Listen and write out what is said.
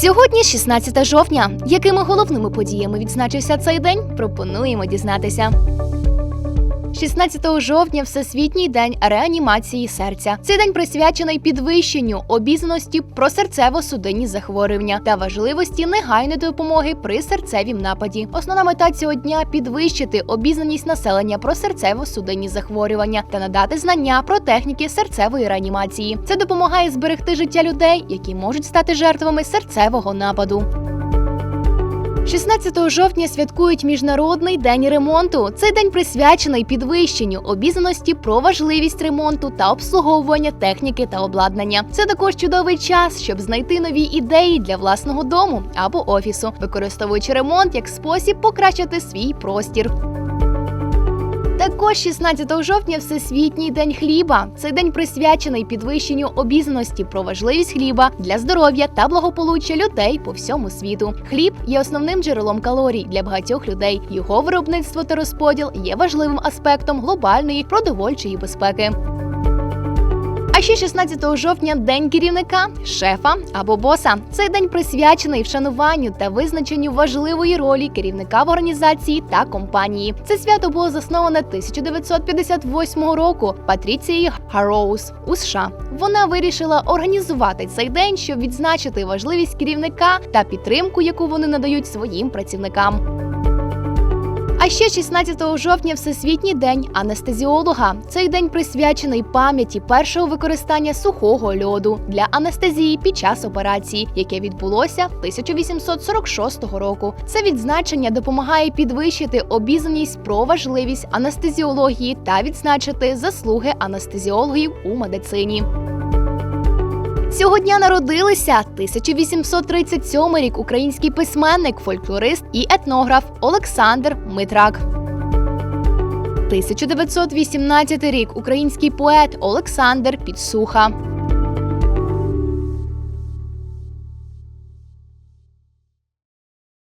Сьогодні 16 жовтня. Якими головними подіями відзначився цей день? Пропонуємо дізнатися. 16 жовтня Всесвітній день реанімації серця. Цей день присвячений підвищенню обізнаності про серцево-судинні захворювання та важливості негайної допомоги при серцевім нападі. Основна мета цього дня підвищити обізнаність населення про серцево-судинні захворювання та надати знання про техніки серцевої реанімації. Це допомагає зберегти життя людей, які можуть стати жертвами серцевого нападу. 16 жовтня святкують міжнародний день ремонту. Цей день присвячений підвищенню обізнаності про важливість ремонту та обслуговування техніки та обладнання. Це також чудовий час, щоб знайти нові ідеї для власного дому або офісу, використовуючи ремонт як спосіб покращити свій простір. Також 16 жовтня Всесвітній день хліба. Цей день присвячений підвищенню обізнаності про важливість хліба для здоров'я та благополуччя людей по всьому світу. Хліб є основним джерелом калорій для багатьох людей. Його виробництво та розподіл є важливим аспектом глобальної продовольчої безпеки. Ще 16 жовтня день керівника, шефа або боса. Цей день присвячений вшануванню та визначенню важливої ролі керівника в організації та компанії. Це свято було засноване 1958 року Патріцією Гарроуз у США. Вона вирішила організувати цей день, щоб відзначити важливість керівника та підтримку, яку вони надають своїм працівникам. Ще 16 жовтня Всесвітній день анестезіолога. Цей день присвячений пам'яті першого використання сухого льоду для анестезії під час операції, яке відбулося 1846 року. Це відзначення допомагає підвищити обізнаність про важливість анестезіології та відзначити заслуги анестезіологів у медицині. Цього дня народилися 1837 рік український письменник, фольклорист і етнограф Олександр Митрак. 1918 рік український поет Олександр Підсуха.